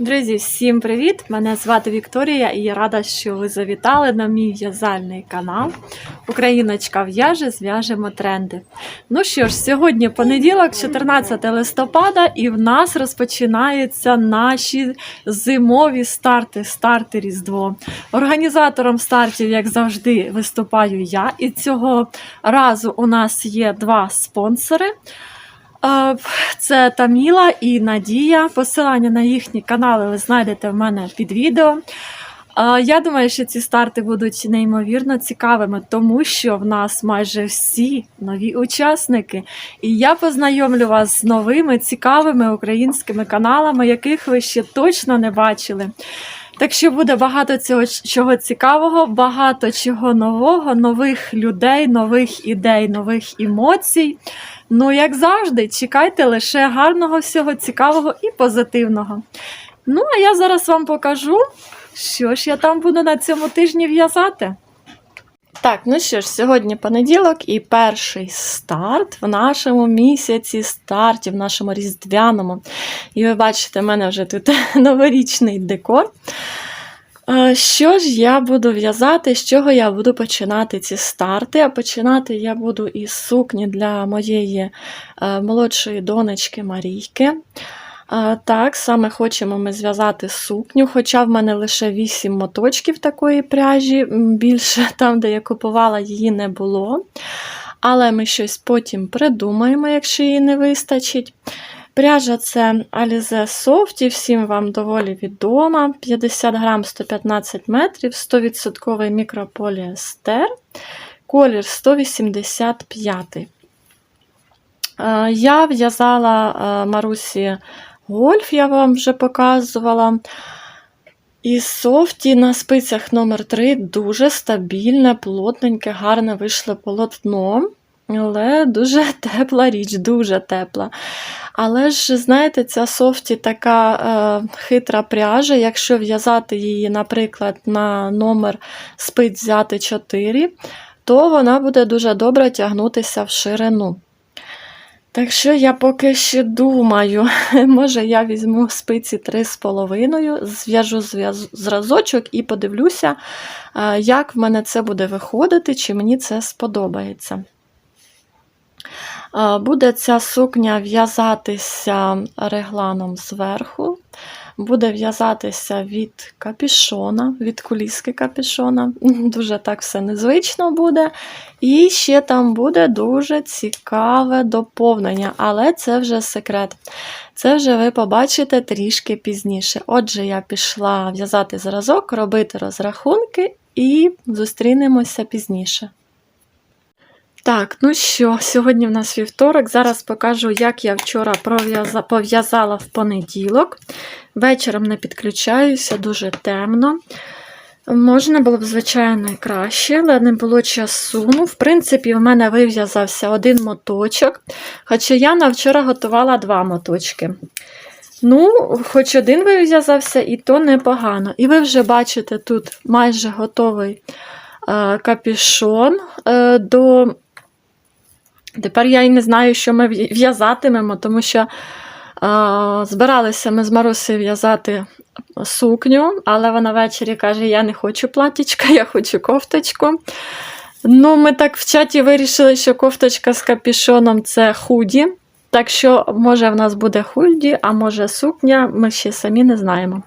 Друзі, всім привіт! Мене звати Вікторія і я рада, що ви завітали на мій в'язальний канал. Україночка в'яже, зв'яжемо тренди. Ну що ж, сьогодні понеділок, 14 листопада, і в нас розпочинаються наші зимові старти, старти Різдво. Організатором стартів, як завжди, виступаю я. І цього разу у нас є два спонсори. Це Таміла і Надія. Посилання на їхні канали ви знайдете в мене під відео. Я думаю, що ці старти будуть неймовірно цікавими, тому що в нас майже всі нові учасники. І я познайомлю вас з новими цікавими українськими каналами, яких ви ще точно не бачили. Так що буде багато цього чого цікавого, багато чого нового, нових людей, нових ідей, нових емоцій. Ну, як завжди, чекайте лише гарного всього цікавого і позитивного. Ну, а я зараз вам покажу, що ж я там буду на цьому тижні в'язати. Так, ну що ж, сьогодні понеділок і перший старт в нашому місяці стартів, в нашому різдвяному. І ви бачите, в мене вже тут новорічний декор. Що ж я буду в'язати, з чого я буду починати ці старти? А починати я буду із сукні для моєї е, молодшої донечки Марійки. Так, саме хочемо ми зв'язати сукню, хоча в мене лише 8 моточків такої пряжі, більше там, де я купувала, її не було. Але ми щось потім придумаємо, якщо її не вистачить. Пряжа це Alize Soft, і всім вам доволі відома. 50 грам 115 метрів, 100% мікрополіестер, колір 185. Е, Я в'язала е, Марусі Гольф, я вам вже показувала. І софті на спицях номер 3 дуже стабільне, плотненьке, гарне вийшло полотно. Але дуже тепла річ, дуже тепла. Але ж, знаєте, ця софті така е, хитра пряжа. Якщо в'язати її, наприклад, на номер спиць взяти 4, то вона буде дуже добре тягнутися в ширину. Так що я поки ще думаю, може я візьму спиці 3,5, зв'яжу зразочок і подивлюся, е, як в мене це буде виходити, чи мені це сподобається. Е, Буде ця сукня в'язатися регланом зверху, буде в'язатися від капішона, від куліски капішона. Дуже так все незвично буде. І ще там буде дуже цікаве доповнення, але це вже секрет. Це вже ви побачите трішки пізніше. Отже, я пішла в'язати зразок, робити розрахунки і зустрінемося пізніше. Так, ну що, сьогодні в нас вівторок. Зараз покажу, як я вчора пов'язала в понеділок. Вечором не підключаюся, дуже темно. Можна було б, звичайно, і краще, але не було часу. Ну, в принципі, в мене вив'язався один моточок, хоча я на вчора готувала два моточки. Ну, хоч один вив'язався, і то непогано. І ви вже бачите тут майже готовий е, капюшон е, до Тепер я і не знаю, що ми в'язатимемо, тому що а, збиралися ми з Марусею в'язати сукню, але вона ввечері каже: Я не хочу платічка, я хочу кофточку. Ну, ми так в чаті вирішили, що кофточка з капішоном це худі. Так що, може, в нас буде худі, а може сукня, ми ще самі не знаємо.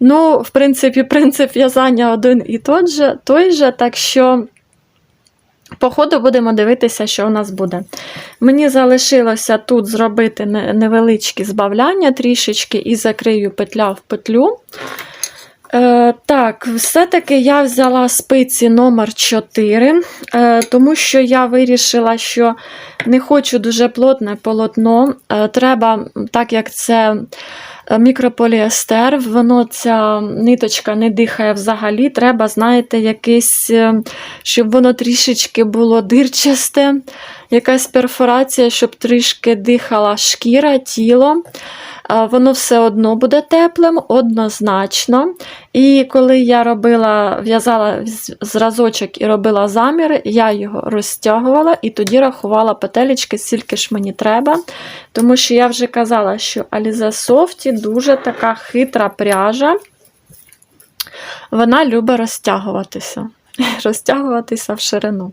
Ну, в принципі, принцип в'язання один і той же, той же, так що. По ходу будемо дивитися, що у нас буде. Мені залишилося тут зробити невеличкі збавляння трішечки і закрию петля в петлю. Е, так, все-таки я взяла спиці номер 4, е, тому що я вирішила, що не хочу дуже плотне полотно. Е, треба, так як це е, мікрополіестер, воно ця ниточка не дихає взагалі. Треба, знаєте, якийсь, е, щоб воно трішечки було дирчасте, якась перфорація, щоб трішки дихала шкіра, тіло. Воно все одно буде теплим, однозначно. І коли я робила, в'язала зразочок і робила заміри, я його розтягувала і тоді рахувала петелечки, скільки ж мені треба. Тому що я вже казала, що Alize Softy дуже така хитра пряжа. Вона любить розтягуватися. Розтягуватися в ширину.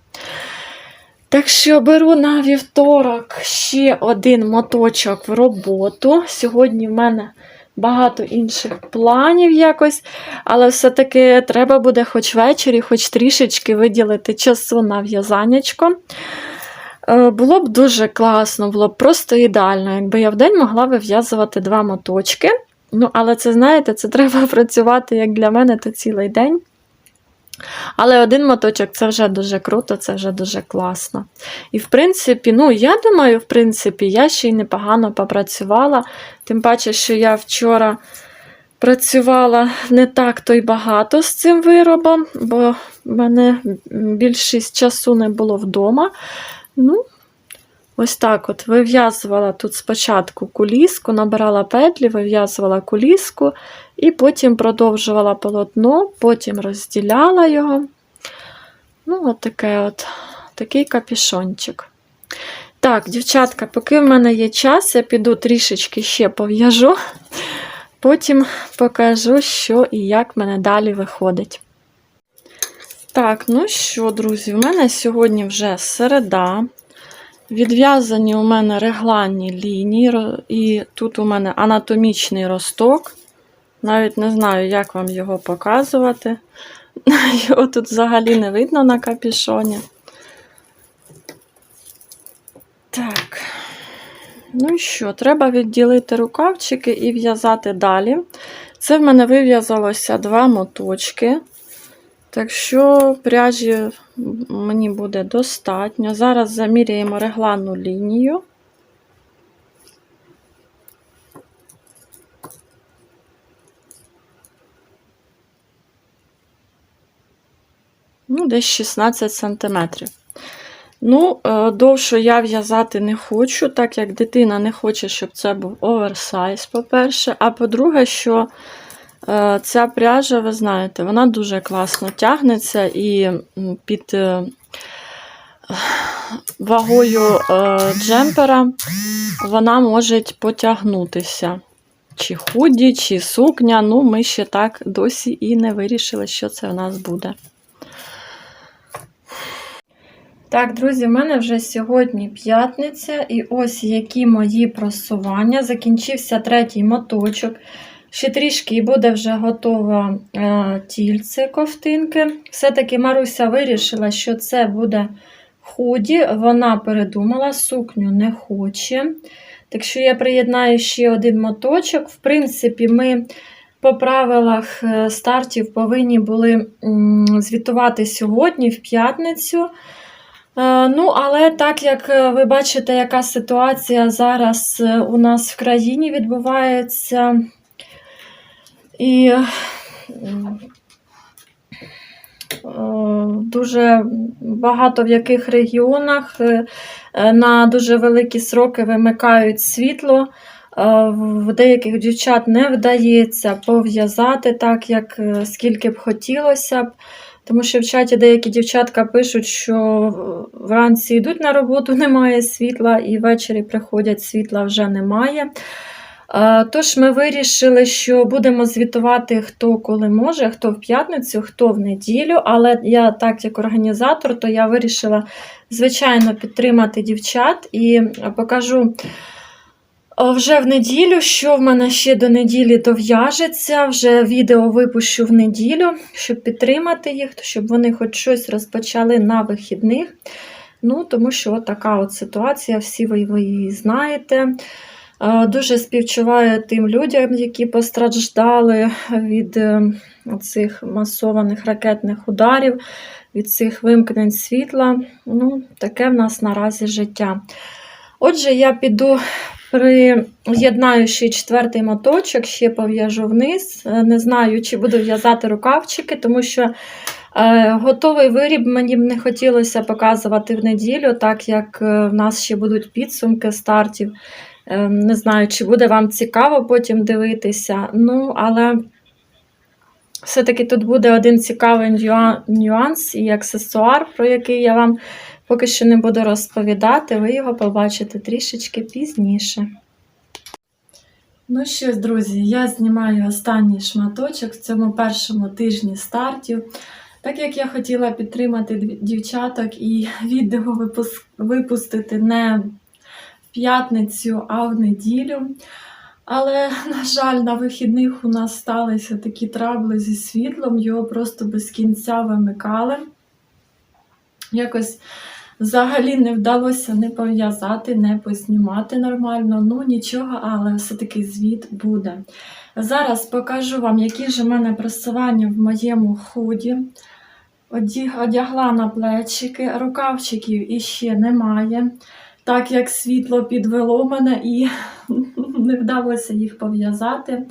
Так що беру на вівторок ще один моточок в роботу. Сьогодні в мене багато інших планів якось, але все-таки треба буде хоч ввечері, хоч трішечки виділити часу на в'язаннячко. Е, Було б дуже класно, було б просто ідеально, якби я в день могла вив'язувати два моточки. Ну, але це, знаєте, це треба працювати, як для мене, то цілий день. Але один моточок це вже дуже круто, це вже дуже класно. І в принципі, ну, я думаю, в принципі, я ще й непогано попрацювала. Тим паче, що я вчора працювала не так то й багато з цим виробом, бо в мене більшість часу не було вдома. Ну, ось так от вив'язувала тут спочатку куліску, набирала петлі, вив'язувала куліску, і потім продовжувала полотно, потім розділяла його. Ну, от таке от, такий капішончик. Так, дівчатка, поки в мене є час, я піду трішечки ще пов'яжу, потім покажу, що і як в мене далі виходить. Так, ну що, друзі, в мене сьогодні вже середа. Відв'язані у мене регланні лінії, і тут у мене анатомічний росток. Навіть не знаю, як вам його показувати. Його тут взагалі не видно на капішоні. Так. Ну і що, треба відділити рукавчики і в'язати далі. Це в мене вив'язалося два моточки. Так що пряжі мені буде достатньо. Зараз заміряємо регланну лінію. Ну, десь 16 сантиметрів. Ну, е, довше я в'язати не хочу, так як дитина не хоче, щоб це був оверсайз, по-перше. А по-друге, що ця пряжа, ви знаєте, вона дуже класно тягнеться і під е, вагою е, джемпера вона може потягнутися. Чи худі, чи сукня. Ну, ми ще так досі і не вирішили, що це в нас буде. Так, друзі, в мене вже сьогодні п'ятниця, і ось які мої просування. Закінчився третій моточок. Ще трішки і буде вже готова е, тільце ковтинки. Все-таки Маруся вирішила, що це буде худі. Вона передумала, сукню не хоче. Так що я приєднаю ще один моточок. В принципі, ми по правилах е, стартів повинні були звітувати сьогодні, в п'ятницю. Е, Ну, але так як ви бачите, яка ситуація зараз у нас в країні відбувається, і е, дуже багато в яких регіонах е, на дуже великі сроки вимикають світло. Е, В деяких дівчат не вдається пов'язати так, як скільки б хотілося б. Тому що в чаті деякі дівчатка пишуть, що вранці йдуть на роботу, немає світла, і ввечері приходять, світла вже немає. Е, Тож ми вирішили, що будемо звітувати хто коли може, хто в п'ятницю, хто в неділю. Але я, так як організатор, то я вирішила, звичайно, підтримати дівчат і покажу. Вже в неділю, що в мене ще до неділі дов'яжеться, вже відео випущу в неділю, щоб підтримати їх, щоб вони хоч щось розпочали на вихідних. Ну, тому що от така от ситуація, всі ви її знаєте. Дуже співчуваю тим людям, які постраждали від е, цих масованих ракетних ударів, від цих вимкнень світла. Ну, таке в нас наразі життя. Отже, я піду приєднаю четвертий моточок, ще пов'яжу вниз. Е, Не знаю, чи буду в'язати рукавчики, тому що е, готовий виріб мені б не хотілося показувати в неділю, так як в нас ще будуть підсумки стартів. Е, Не знаю, чи буде вам цікаво потім дивитися. Ну, але все-таки тут буде один цікавий нюанс і аксесуар, про який я вам поки що не буду розповідати. Ви його побачите трішечки пізніше. Ну що друзі, я знімаю останній шматочок в цьому першому тижні стартів. Так як я хотіла підтримати дівчаток і відео випустити не п'ятницю, а в неділю. Але, на жаль, на вихідних у нас сталися такі трабли зі світлом, його просто без кінця вимикали. Якось взагалі не вдалося не пов'язати, не познімати нормально. Ну нічого, але все-таки звіт буде. Зараз покажу вам, які ж у мене просування в моєму худі. Одягла на плечики, рукавчиків іще немає, так як світло підвело мене і не вдалося їх пов'язати.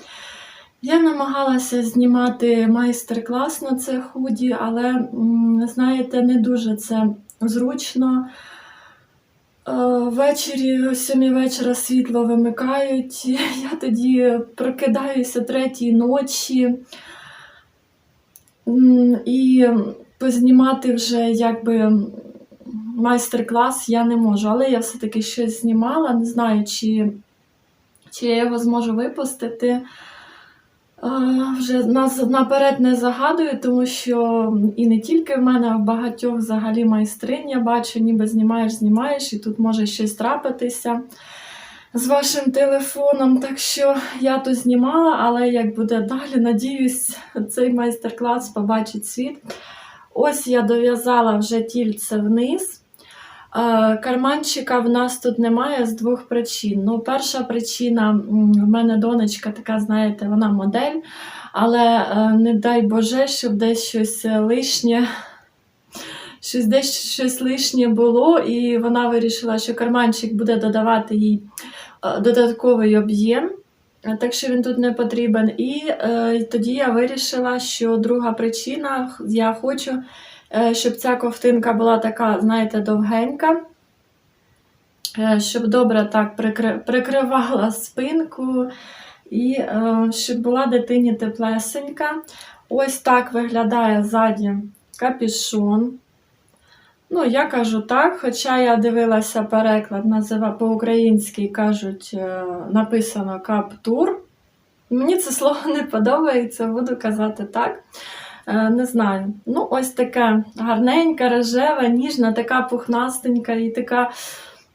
Я намагалася знімати майстер-клас на це худі, але, знаєте, не дуже це зручно. Е, Ввечері, о сьомій вечора світло вимикають. Я тоді прокидаюся третій ночі. І познімати вже якби майстер-клас я не можу, але я все-таки щось знімала, не знаю, чи, чи я його зможу випустити. Вже нас наперед не загадую, тому що і не тільки в мене, а в багатьох взагалі майстринь я бачу, ніби знімаєш, знімаєш, і тут може щось трапитися з вашим телефоном. Так що я то знімала, але як буде далі, надіюсь, цей майстер-клас побачить світ. Ось я дов'язала вже тільце вниз. Карманчика в нас тут немає з двох причин. Ну, перша причина, в мене донечка така, знаєте, вона модель, але е, не дай Боже, щоб десь щось е, лишнє. Щось десь щось лишнє було, і вона вирішила, що карманчик буде додавати їй е, додатковий об'єм, так що він тут не потрібен. І е, тоді я вирішила, що друга причина, я хочу щоб ця ковтинка була така, знаєте, довгенька, е, щоб добре так прикри- прикривала спинку і е, щоб була дитині теплесенька. Ось так виглядає ззаді капюшон. Ну, я кажу так, хоча я дивилася переклад, назива по-українськи кажуть, е, написано каптур. Мені це слово не подобається, буду казати так. Е, Не знаю. Ну, ось така гарненька, рожева, ніжна, така пухнастенька і така.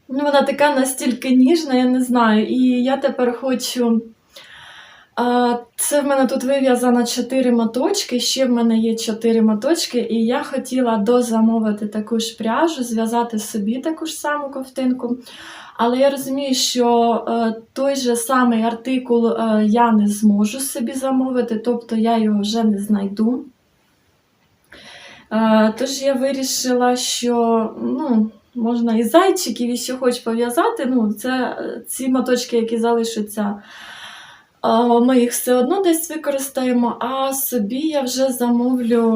Ну, вона така настільки ніжна, я не знаю. І я тепер хочу. Це в мене тут вив'язано 4 моточки, ще в мене є 4 моточки, і я хотіла дозамовити таку ж пряжу, зв'язати собі таку ж саму ковтинку. Але я розумію, що е, той же самий артикул е, я не зможу собі замовити, тобто я його вже не знайду. Тож я вирішила, що ну, можна і зайчиків, і що хоч пов'язати. Ну, це е, ці моточки, які залишаться, ми їх все одно десь використаємо, а собі я вже замовлю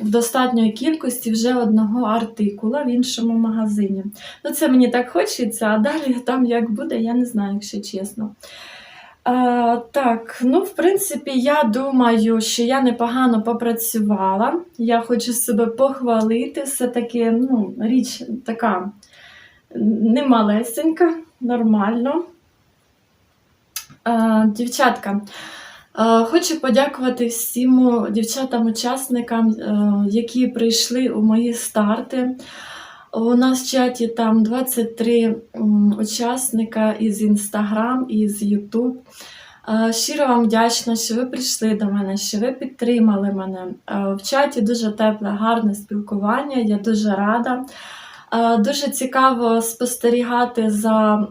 в достатньої кількості вже одного артикула в іншому магазині. Ну, це мені так хочеться, а далі там як буде, я не знаю, якщо чесно. А, так, ну, в принципі, я думаю, що я непогано попрацювала. Я хочу себе похвалити. Все-таки ну, річ така немалесенька, нормально. А, дівчатка, а, хочу подякувати всім дівчатам-учасникам, е, які прийшли у мої старти. У нас в чаті там 23 учасника із Інстаграм із Ютуб. Е, Щиро вам вдячна, що ви прийшли до мене, що ви підтримали мене. Е, В чаті дуже тепле, гарне спілкування. Я дуже рада. Е, Дуже цікаво спостерігати за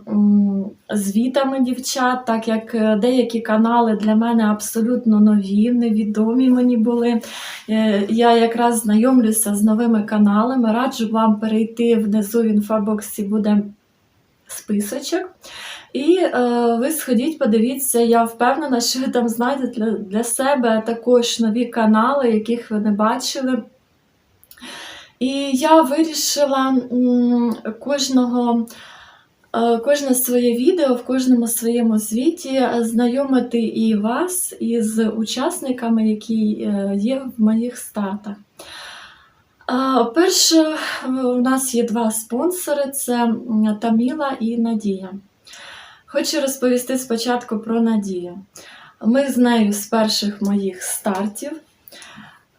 звітами дівчат, так як е, деякі канали для мене абсолютно нові, невідомі мені були. Е, Я якраз знайомлюся з новими каналами. Раджу вам перейти внизу в інфобоксі буде списочок. І е, ви сходіть, подивіться, я впевнена, що ви там знайдете для, для себе також нові канали, яких ви не бачили. І я вирішила кожного е, кожне своє відео в кожному своєму звіті знайомити і вас із учасниками, які е, є в моїх стартах. Е, Перше, у нас є два спонсори: це Таміла і Надія. Хочу розповісти спочатку про Надію. Ми з нею з перших моїх стартів.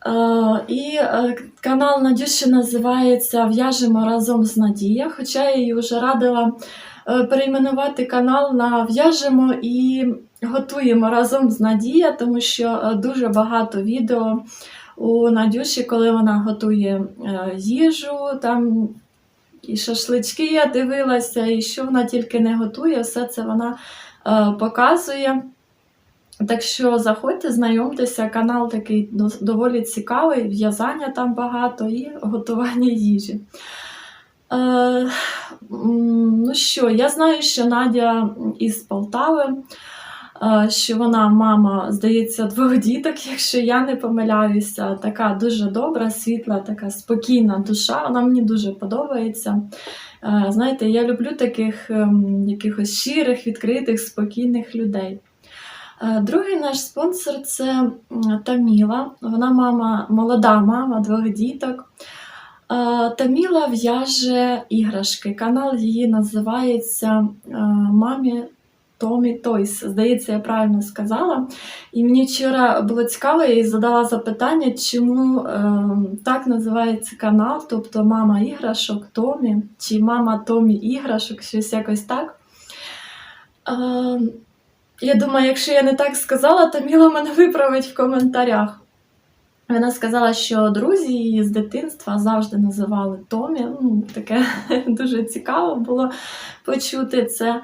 Е, І е, канал Надюші називається В'яжемо разом з Надія. Хоча я їй вже радила е, перейменувати канал на В'яжемо і готуємо разом з Надія, тому що дуже багато відео у Надюші, коли вона готує їжу, там і шашлички я дивилася, і що вона тільки не готує, все це вона показує. Так що заходьте, знайомтеся, канал такий доволі цікавий, в'язання там багато і готування їжі. Е, ну що, я знаю, що Надя із Полтави, е, що вона мама, здається, двох діток, якщо я не помиляюся, така дуже добра, світла, така спокійна душа. Вона мені дуже подобається. Е, знаєте, я люблю таких ем, якихось щирих, відкритих, спокійних людей. Е, Другий наш спонсор це Таміла. Вона мама, молода мама двох діток. Е, Таміла в'яже іграшки. Канал її називається е, Мамі Томі Тойс. Здається, я правильно сказала. І мені вчора було цікаво, я їй задала запитання, чому так називається канал, тобто мама іграшок Томі, чи мама Томі іграшок, щось якось так. Я думаю, якщо я не так сказала, то Міла мене виправить в коментарях. Вона сказала, що друзі її з дитинства завжди називали Томі. Ну, таке дуже цікаво було почути це.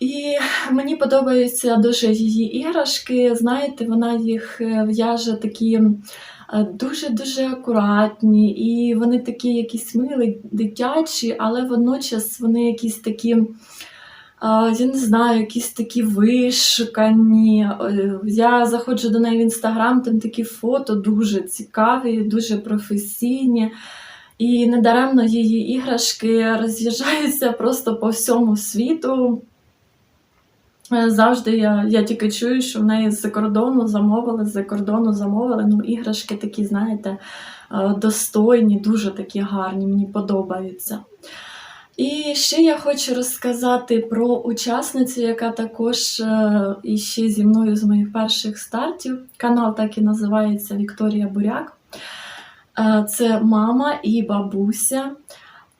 І мені подобаються дуже її іграшки. Знаєте, вона їх е, в'яже такі е, дуже-дуже акуратні, і вони такі якісь милі, дитячі, але водночас вони якісь такі. Я не знаю, якісь такі вишукані. Е, Я заходжу до неї в інстаграм, там такі фото дуже цікаві, дуже професійні. І недаремно її іграшки роз'їжджаються просто по всьому світу. Е, Завжди я, я тільки чую, що в неї з-за кордону замовили, з-за кордону замовили. Ну, іграшки такі, знаєте, е, достойні, дуже такі гарні, мені подобаються. І ще я хочу розказати про учасницю, яка також е, іще зі мною з моїх перших стартів. Канал так і називається Вікторія Буряк. Е, Це мама і бабуся.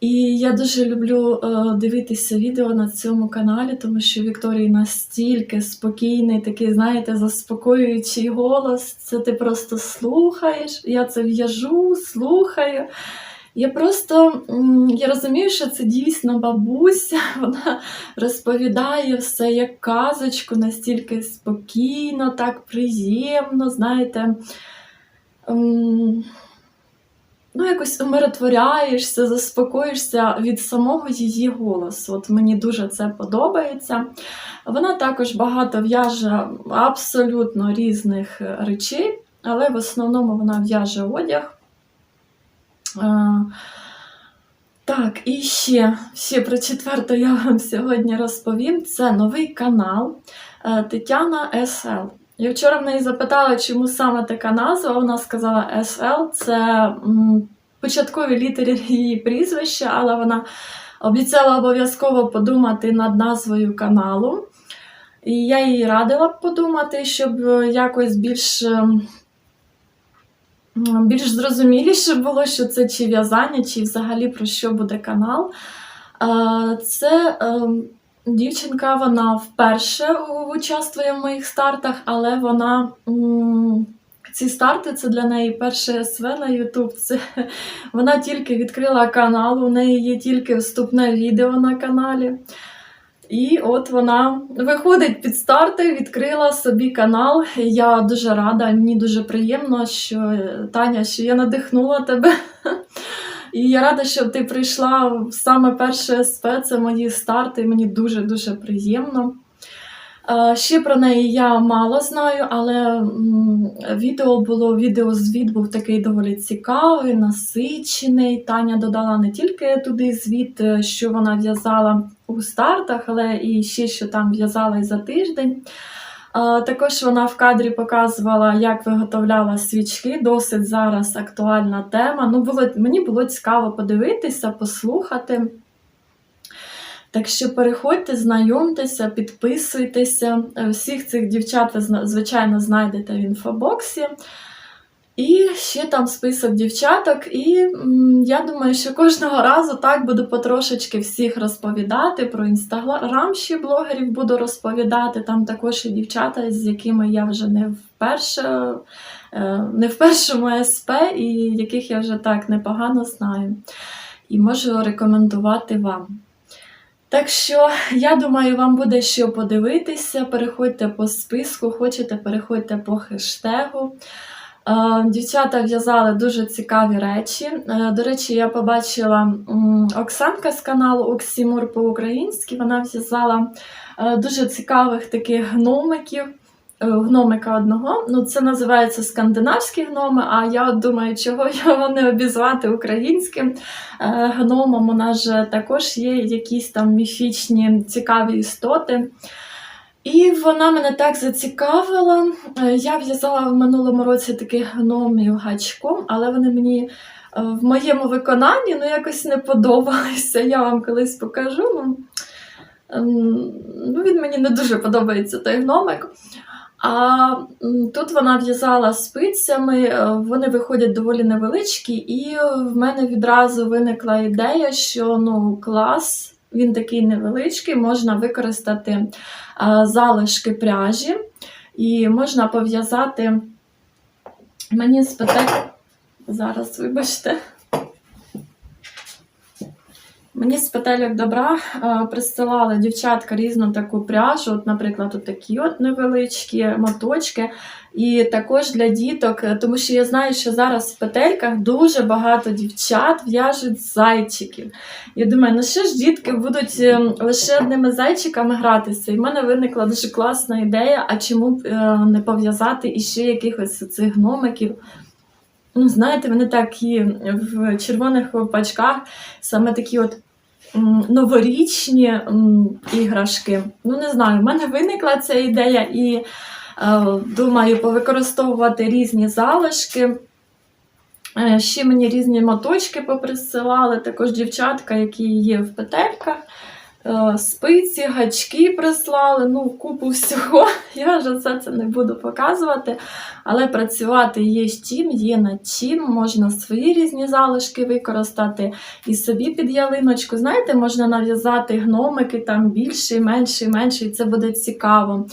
І я дуже люблю е, дивитися відео на цьому каналі, тому що Вікторії настільки спокійний, такий, знаєте, заспокоюючий голос. Це ти просто слухаєш. Я це в'яжу, слухаю. Я просто я розумію, що це дійсно бабуся. Вона розповідає все як казочку, настільки спокійно, так приємно, знаєте. Ем, Ну, якось умиротворяєшся, заспокоїшся від самого її голосу. От мені дуже це подобається. Вона також багато в'яже абсолютно різних е, речей, але в основному вона в'яже одяг. Так, і ще, ще про четверте я вам сьогодні розповім. Це новий канал е, Тетяна СЛ. Я вчора в неї запитала, чому саме така назва. Вона сказала SL, це початкові літери її прізвища, але вона обіцяла обов'язково подумати над назвою каналу. І я їй радила подумати, щоб е, якось більш, ем, більш зрозуміліше було, що це чи в'язання, чи взагалі про що буде канал. Це ем, Дівчинка, вона вперше участвує в моїх стартах, але вона ці старти це для неї перше СВ на YouTube. Вона тільки відкрила канал, у неї є тільки вступне відео на каналі. І от вона виходить під старти, відкрила собі канал. Я дуже рада, мені дуже приємно, що Таня, що я надихнула тебе. І я рада, що ти прийшла в саме перше СП, це мої старти, мені дуже-дуже приємно. Е, Ще про неї я мало знаю, але відео було, відеозвіт був такий доволі цікавий, насичений. Таня додала не тільки туди звіт, е, що вона в'язала у стартах, але і ще що там в'язала за тиждень. Також вона в кадрі показувала, як виготовляла свічки. Досить зараз актуальна тема. Ну, було, мені було цікаво подивитися, послухати. Так що переходьте, знайомтеся, підписуйтеся. Всіх цих дівчат ви, звичайно, знайдете в інфобоксі. І ще там список дівчаток. І я думаю, що кожного разу так буду потрошечки всіх розповідати. Про інстаграм ще блогерів буду розповідати. Там також і дівчата, з якими я вже не вперше, е, не в першому СП, і яких я вже так непогано знаю. І можу рекомендувати вам. Так що, я думаю, вам буде що подивитися. Переходьте по списку, хочете, переходьте по хештегу. Е, Дівчата в'язали дуже цікаві речі. Е, До речі, я побачила Оксанка з каналу Оксімур по-українськи. Вона в'язала е, дуже цікавих таких гномиків. Гномика одного. Ну, це називається скандинавські гноми, а я думаю, чого його не обізвати українським гномом. У нас же також є якісь там міфічні цікаві істоти. І вона мене так зацікавила. Е, Я в'язала в минулому році таких гномів гачком, але вони мені е, в моєму виконанні ну, якось не подобалися. Я вам колись покажу. Ну, ем, ну, він мені не дуже подобається той гномик. А тут вона в'язала спицями, е, вони виходять доволі невеличкі, і в мене відразу виникла ідея, що ну клас, він такий невеличкий, можна використати залишки пряжі, і можна пов'язати мені спитати. Зараз, вибачте. Мені з петельок добра е, присилали дівчатка різну таку пряжу, от, наприклад, от такі от невеличкі моточки. І також для діток, е, тому що я знаю, що зараз в петельках дуже багато дівчат в'яжуть зайчиків. Я думаю, ну що ж дітки будуть е, лише одними зайчиками гратися? І в мене виникла дуже класна ідея, а чому б не пов'язати іще якихось цих гномиків. Ну, знаєте, вони такі в червоних ковпачках, саме такі от новорічні іграшки. Ну, не знаю, в мене виникла ця ідея і е, думаю повикористовувати різні залишки. Е, Ще мені різні моточки поприсилали, також дівчатка, які є в петельках. Е, Спиці, гачки прислали, ну, купу всього. Я вже все це не буду показувати. Але працювати є з чим, є над чим, можна свої різні залишки використати і собі під ялиночку. Знаєте, можна нав'язати гномики там більший, менший, менший, і це буде цікаво.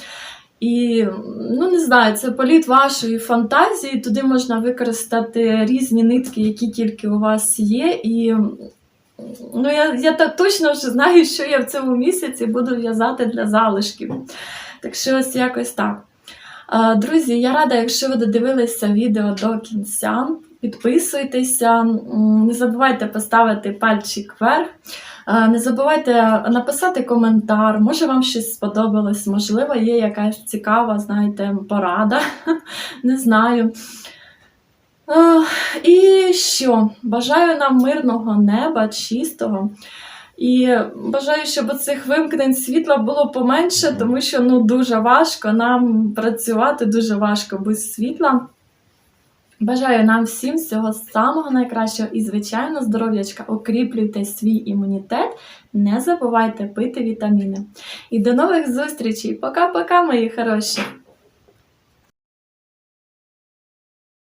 І ну не знаю, це політ вашої фантазії. Туди можна використати різні нитки, які тільки у вас є. І ну, я, я та- точно вже знаю, що я в цьому місяці буду в'язати для залишків. Так що ось якось так. Друзі, я рада, якщо ви додивилися відео до кінця. Підписуйтеся, не забувайте поставити пальчик вверх. Не забувайте написати коментар, може вам щось сподобалось, можливо, є якась цікава, знаєте, порада. Не знаю. І що? Бажаю нам мирного неба, чистого. І бажаю, щоб цих вимкнень світла було поменше, тому що ну, дуже важко нам працювати, дуже важко без світла. Бажаю нам всім всього самого найкращого і, звичайно, здоров'ячка. Укріплюйте свій імунітет, не забувайте пити вітаміни. І до нових зустрічей! Пока-пока, мої хороші!